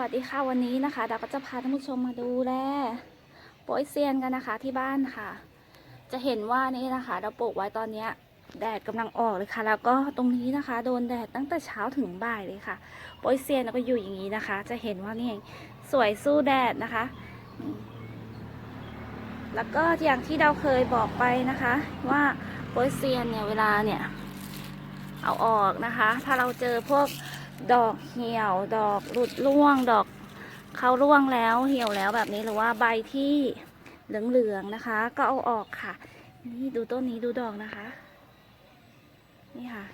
วัสดีค่ะวันนี้นะคะเราก็จะพาท่านผู้ชมมาดูแลโปยเซียนกันนะคะที่บ้านค่ะ จะเห็นว่านี่นะคะ เราปลูกไว้ตอนนี้แดดกำลังออกเลยค่ะ แล้วก็ตรงนี้นะคะ โดนแดดตั้งแต่เช้าถึงบ่ายเลยค่ะโปยเซียนเราก็อยู่อย่างนี้นะคะ จะเห็นว่านี่สวยสู้แดดนะคะ แล้วก็อย่างที่เราเคยบอกไปนะคะ ว่าโปยเซียนเนี่ยเวลาเนี่ยเอาออกนะคะ ถ้าเราเจอพวก ดอกเหี่ยวดอกหลุดร่วงดอกเขาร่วงแล้วเหี่ยวแล้วแบบนี้หรือว่าใบที่เหลืองๆนะคะ ก็เอาออกค่ะ นี่ดูต้นนี้ดูดอกนะคะ นี่ค่ะ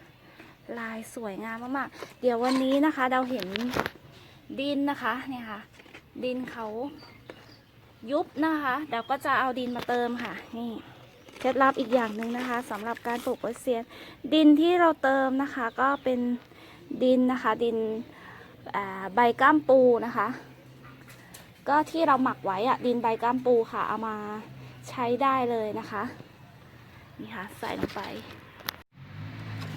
ลายสวยงามมากๆ เดี๋ยววันนี้นะคะเราเห็นดินนะคะเนี่ยค่ะ ดินเขายุบนะคะเดี๋ยวก็จะเอาดินมาเติมค่ะ นี่เคล็ดลับอีกอย่างหนึ่งนะคะสำหรับการปลูกไวเซียน ดินที่เราเติมนะคะ ก็เป็น ดินนะคะ ดินใบก้ามปูนะคะ ก็ที่เราหมักไว้อะดินใบก้ามปูค่ะ เอามาใช้ได้เลยนะคะ นี่ค่ะ ใส่ลงไป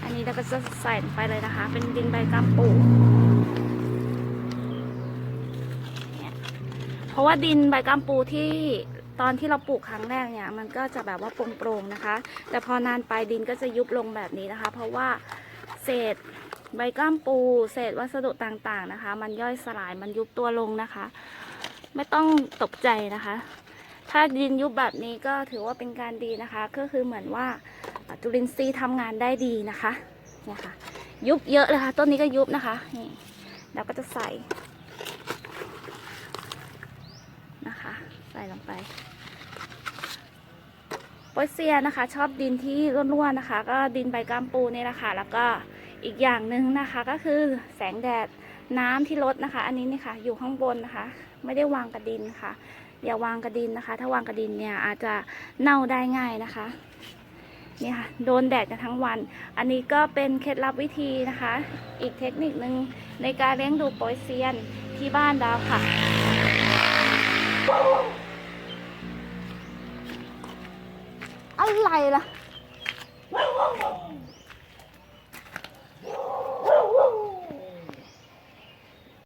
อันนี้เราก็จะใส่ลงไปเลยนะคะ เป็นดินใบก้ามปูเนี่ยเพราะว่าดินใบก้ามปูที่ตอนที่เราปลูกครั้งแรกเนี่ยมันก็จะแบบว่าโปร่งๆนะคะ แต่พอนานไปดินก็จะยุบลงแบบนี้นะคะ เพราะว่าเศษ ใบกล้ามปูเศษวัสดุต่างๆนะคะ มันย่อยสลายมันยุบตัวลงนะคะ ไม่ต้องตกใจนะคะ ถ้าดินยุบแบบนี้ก็ถือว่าเป็นการดีนะคะ ก็คือเหมือนว่าจุลินทรีย์ทำงานได้ดีนะคะเนี่ยค่ะยุบเยอะเลยค่ะต้นนี้ก็ยุบนะคะนี่เราก็จะใส่นะคะ ใส่ลงไป โปเซียนะคะ ชอบดินที่ร่วนๆนะคะ ก็ดินใบกามปูนี่แหละค่ะ แล้วก็อีกอย่างหนึ่งนะคะก็คือแสงแดดน้ำที่ลดนะคะ อันนี้นี่ค่ะ อยู่ข้างบนนะคะ ไม่ได้วางกระดินค่ะ อย่าวางกระดินนะคะ ถ้าวางกระดินเนี่ยอาจจะเน่าได้ง่ายนะคะนี่ค่ะโดนแดดกันทั้งวัน อันนี้ก็เป็นเคล็ดลับวิธีนะคะ อีกเทคนิคนึงในการเลี้ยงดูโปยเซียนที่บ้านเราค่ะ อะไรล่ะ